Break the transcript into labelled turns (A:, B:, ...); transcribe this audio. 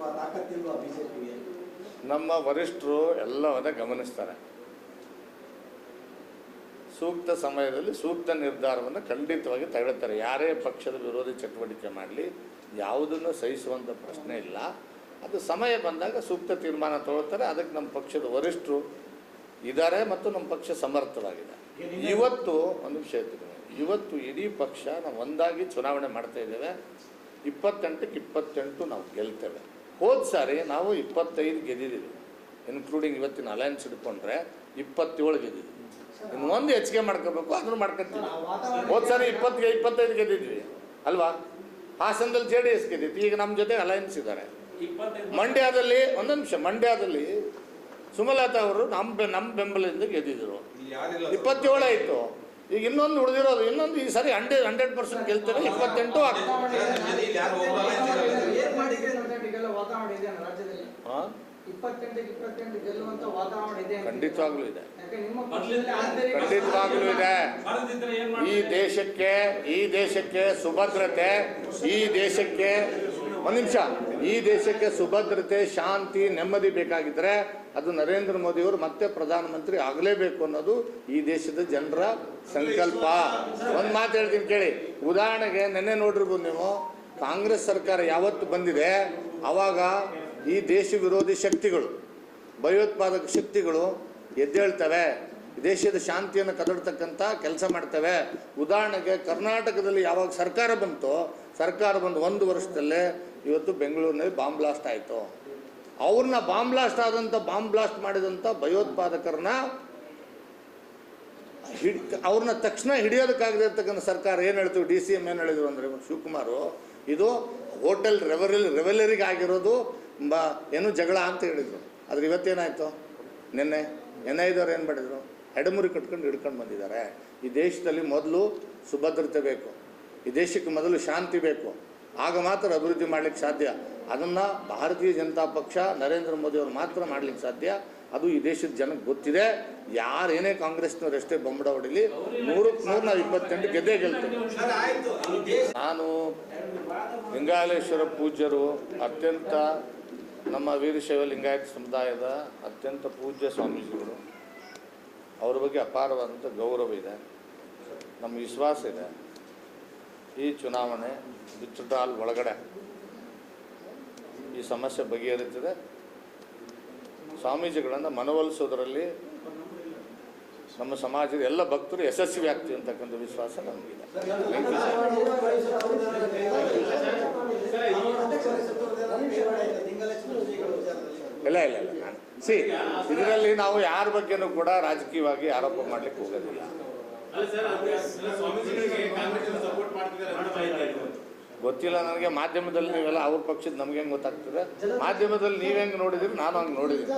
A: ಅಥವಾ ತಾಕತ್ತಿಲ್ವಾ ಬಿಜೆಪಿಗೆ?
B: ನಮ್ಮ ವರಿಷ್ಠರು ಎಲ್ಲವನ್ನ ಗಮನಿಸ್ತಾರೆ. ಸೂಕ್ತ ಸಮಯದಲ್ಲಿ ಸೂಕ್ತ ನಿರ್ಧಾರವನ್ನು ಖಂಡಿತವಾಗಿ ತಗೊಳ್ತಾರೆ. ಯಾರೇ ಪಕ್ಷದ ವಿರೋಧಿ ಚಟುವಟಿಕೆ ಮಾಡಲಿ ಯಾವುದನ್ನು ಸಹಿಸುವಂಥ ಪ್ರಶ್ನೆ ಇಲ್ಲ. ಅದು ಸಮಯ ಬಂದಾಗ ಸೂಕ್ತ ತೀರ್ಮಾನ ತಗೊಳ್ತಾರೆ. ಅದಕ್ಕೆ ನಮ್ಮ ಪಕ್ಷದ ವರಿಷ್ಠರು ಇದ್ದಾರೆ ಮತ್ತು ನಮ್ಮ ಪಕ್ಷ ಸಮರ್ಥವಾಗಿದೆ. ಇವತ್ತು ಒಂದು ವಿಷಯ ಇವತ್ತು ಇಡೀ ಪಕ್ಷ ನಾವು ಒಂದಾಗಿ ಚುನಾವಣೆ ಮಾಡ್ತಾ ಇದ್ದೇವೆ. ಇಪ್ಪತ್ತೆಂಟಕ್ಕೆ ಇಪ್ಪತ್ತೆಂಟು ನಾವು ಗೆಲ್ತೇವೆ. ಹೋದ ಸಾರಿ ನಾವು ಇಪ್ಪತ್ತೈದು ಗೆದ್ದಿದ್ದೀವಿ. ಇನ್ಕ್ಲೂಡಿಂಗ್ ಇವತ್ತಿನ ಅಲಯನ್ಸ್ ಹಿಡ್ಕೊಂಡ್ರೆ ಇಪ್ಪತ್ತೇಳು ಗೆದ್ದಿದ್ದೀವಿ. ಇನ್ನು ಒಂದು ಹೆಚ್ಚಿಗೆ ಮಾಡ್ಕೋಬೇಕು ಅದನ್ನು ಮಾಡ್ಕೊತೀವಿ. ಹೋದ ಸಾರಿ ಇಪ್ಪತ್ತಿಗೆ ಇಪ್ಪತ್ತೈದು ಗೆದ್ದಿದ್ವಿ ಅಲ್ವಾ? ಹಾಸನದಲ್ಲಿ ಜೆ ಡಿ ಎಸ್ ಗೆದ್ದಿತ್ತು. ಈಗ ನಮ್ಮ ಜೊತೆ ಅಲಯನ್ಸ್ ಇದ್ದಾರೆ. ಮಂಡ್ಯದಲ್ಲಿ ಒಂದೊಂದು ನಿಮಿಷ ಮಂಡ್ಯದಲ್ಲಿ ಸುಮಲತಾ ಅವರು ನಮ್ಮ ಬೆ- ನಮ್ಮ ಬೆಂಬಲದಿಂದ ಗೆದ್ದಿದ್ರು. ಇಪ್ಪತ್ತೇಳು ಆಯಿತು. ಈಗ ಇನ್ನೊಂದು ಉಳಿದಿರೋದು ಇನ್ನೊಂದು ಈ ಸಾರಿ ಹಂಡ್ರೆಡ್ ಹಂಡ್ರೆಡ್ ಪರ್ಸೆಂಟ್ ಗೆಲ್ತಾರೆ ಇಪ್ಪತ್ತೆಂಟು ಆಗ್ತದೆ
A: ಏನ್ ಮಾಡಿದ್ರೆ ಗೆಲ್ಲ ವಾತಾವರಣ ಇದೆ ರಾಜ್ಯದಲ್ಲಿ?
B: ಹಾಂ
A: ಇಪ್ಪತ್ತೆಂಟಕ್ಕೆ ಇಪ್ಪತ್ತೆಂಟು ಗೆಲ್ಲುವಂತ ವಾತಾವರಣ ಇದೆ.
B: ಖಂಡಿತವಾಗ್ಲೂ ಇದೆ. ಖಂಡಿತವಾಗ್ಲೂ ಇದೆ. ಈ ದೇಶಕ್ಕೆ ಈ ದೇಶಕ್ಕೆ ಸುಭದ್ರತೆ ಈ ದೇಶಕ್ಕೆ ಒಂದು ನಿಮಿಷ. ಈ ದೇಶಕ್ಕೆ ಸುಭದ್ರತೆ ಶಾಂತಿ ನೆಮ್ಮದಿ ಬೇಕಾಗಿದ್ರೆ ಅದು ನರೇಂದ್ರ ಮೋದಿಯವರು ಮತ್ತೆ ಪ್ರಧಾನಮಂತ್ರಿ ಆಗಲೇಬೇಕು ಅನ್ನೋದು ಈ ದೇಶದ ಜನರ ಸಂಕಲ್ಪ. ಒಂದು ಮಾತು ಹೇಳ್ತೀನಿ ಕೇಳಿ. ಉದಾಹರಣೆಗೆ ನೆನ್ನೆ ನೋಡಿರ್ಬೋದು ನೀವು ಕಾಂಗ್ರೆಸ್ ಸರ್ಕಾರ ಯಾವತ್ತು ಬಂದಿದೆ? ಆವಾಗ ಈ ದೇಶ ವಿರೋಧಿ ಶಕ್ತಿಗಳು, ಭಯೋತ್ಪಾದಕ ಶಕ್ತಿಗಳು ಎದ್ದೇಳ್ತವೆ. ದೇಶದ ಶಾಂತಿಯನ್ನು ಕದಡ್ತಕ್ಕಂಥ ಕೆಲಸ ಮಾಡ್ತವೆ. ಉದಾಹರಣೆಗೆ ಕರ್ನಾಟಕದಲ್ಲಿ ಯಾವಾಗ ಸರ್ಕಾರ ಬಂತೋ, ಸರ್ಕಾರ ಬಂದು ಒಂದು ವರ್ಷದಲ್ಲೇ ಇವತ್ತು ಬೆಂಗಳೂರಿನಲ್ಲಿ ಬಾಂಬ್ ಬ್ಲಾಸ್ಟ್ ಆಯಿತು. ಅವ್ರನ್ನ ಬಾಂಬ್ ಬ್ಲಾಸ್ಟ್ ಆದಂಥ ಬಾಂಬ್ ಬ್ಲಾಸ್ಟ್ ಮಾಡಿದಂಥ ಭಯೋತ್ಪಾದಕರನ್ನ ಹಿಡ್, ಅವ್ರನ್ನ ತಕ್ಷಣ ಹಿಡಿಯೋದಕ್ಕಾಗದೇ ಇರ್ತಕ್ಕಂಥ ಸರ್ಕಾರ ಏನು ಹೇಳ್ತೀವಿ ಡಿ ಸಿ ಎಂ ಏನು ಹೇಳಿದ್ರು ಅಂದರೆ ಶಿವಕುಮಾರು ಇದು ಹೋಟೆಲ್ ರೆವಲ್ ರೆವೆಲರಿಗಾಗಿರೋದು ಏನು ಜಗಳ ಅಂತ ಹೇಳಿದರು. ಆದರೆ ಇವತ್ತೇನಾಯಿತು? ನಿನ್ನೆ ಎನ್ ಐದವ್ರು ಏನು ಮಾಡಿದರು? ಎಡಮುರಿ ಕಟ್ಕೊಂಡು ಹಿಡ್ಕೊಂಡು ಬಂದಿದ್ದಾರೆ. ಈ ದೇಶದಲ್ಲಿ ಮೊದಲು ಸುಭದ್ರತೆ ಬೇಕು. ಈ ದೇಶಕ್ಕೆ ಮೊದಲು ಶಾಂತಿ ಬೇಕು. ಆಗ ಮಾತ್ರ ಅಭಿವೃದ್ಧಿ ಮಾಡ್ಲಿಕ್ಕೆ ಸಾಧ್ಯ. ಅದನ್ನು ಭಾರತೀಯ ಜನತಾ ಪಕ್ಷ ನರೇಂದ್ರ ಮೋದಿ ಅವರು ಮಾತ್ರ ಮಾಡ್ಲಿಕ್ಕೆ ಸಾಧ್ಯ. ಅದು ಈ ದೇಶದ ಜನಕ್ಕೆ ಗೊತ್ತಿದೆ. ಯಾರು ಏನೇ ಕಾಂಗ್ರೆಸ್ನವ್ರು ಎಷ್ಟೇ ಬೊಂಬಡ ಹೊಡಿಲಿ ನೂರಕ್ಕೆ ನೂರು ನಾವು ಇಪ್ಪತ್ತೆಂಟು ಗೆದ್ದೇ ಗೆಲ್ತೇವೆ. ನಾನು ಲಿಂಗಾಲೇಶ್ವರ ಪೂಜ್ಯರು, ಅತ್ಯಂತ ನಮ್ಮ ವೀರಶೈವ ಲಿಂಗಾಯತ ಸಮುದಾಯದ ಅತ್ಯಂತ ಪೂಜ್ಯ ಸ್ವಾಮೀಜಿಗಳು. ಅವ್ರ ಬಗ್ಗೆ ಅಪಾರವಾದಂಥ ಗೌರವ ಇದೆ. ನಮ್ಮ ವಿಶ್ವಾಸ ಇದೆ. ಈ ಚುನಾವಣೆ ಬಿಚ್ಚುಟಾಲ್ ಒಳಗಡೆ ಈ ಸಮಸ್ಯೆ ಬಗೆಹರಿತದೆ. ಸ್ವಾಮೀಜಿಗಳನ್ನು ಮನವೊಲಿಸೋದರಲ್ಲಿ ನಮ್ಮ ಸಮಾಜದ ಎಲ್ಲ ಭಕ್ತರು ಯಶಸ್ವಿ ಆಗ್ತೀವಿ ಅಂತಕ್ಕಂಥ ವಿಶ್ವಾಸ ನಮಗಿದೆ. ಇಲ್ಲ ಇಲ್ಲ ಇಲ್ಲ. ಸಿ, ಇದರಲ್ಲಿ ನಾವು ಯಾರ ಬಗ್ಗೆನೂ ಕೂಡ ರಾಜಕೀಯವಾಗಿ ಆರೋಪ ಮಾಡ್ಲಿಕ್ಕೆ ಹೋಗೋದಿಲ್ಲ
C: ಅಲ್ಲ ಸರ್ ಅದು ಎಲ್ಲ ಸ್ವಾಮೀಜಿಗಳಿಗೆ ಕಾಂಗ್ರೆಸ್ ಸಪೋರ್ಟ್ ಮಾಡ್ತಿದ್ದಾರೆ ಅಂತ ಮಾಹಿತಿ ಆಯ್ತು
B: ಗೊತ್ತಿಲ್ಲ ನನಗೆ ಮಾಧ್ಯಮದಲ್ಲಿ ನೀವೆಲ್ಲ ಅವ್ರ ಪಕ್ಷದ ನಮ್ಗೆ ಹೆಂಗೆ ಗೊತ್ತಾಗ್ತದೆ? ಮಾಧ್ಯಮದಲ್ಲಿ ನೀವು ಹೆಂಗೆ ನೋಡಿದಿರಿ ನಾನು ಹಂಗೆ ನೋಡಿದ್ದೀನಿ